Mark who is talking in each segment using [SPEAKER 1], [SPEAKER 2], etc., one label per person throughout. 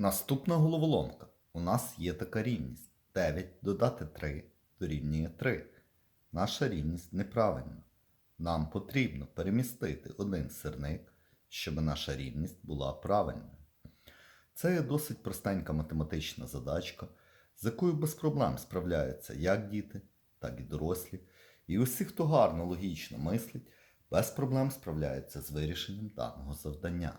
[SPEAKER 1] Наступна головоломка. У нас є така рівність. 9 додати 3 дорівнює 3. Наша рівність неправильна. Нам потрібно перемістити один сирник, щоб наша рівність була правильною. Це є досить простенька математична задачка, з якою без проблем справляються як діти, так і дорослі. І усі, хто гарно логічно мислить, без проблем справляються з вирішенням даного завдання.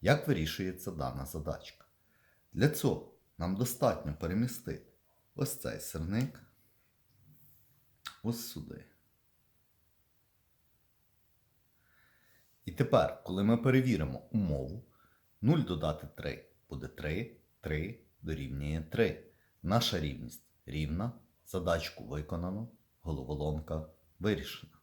[SPEAKER 1] Як вирішується дана задачка? Для цього нам достатньо перемістити ось цей сирник ось сюди. І тепер, коли ми перевіримо умову, 0 додати 3 буде 3, 3 дорівнює 3. Наша рівність рівна, задачку виконано, головоломка вирішена.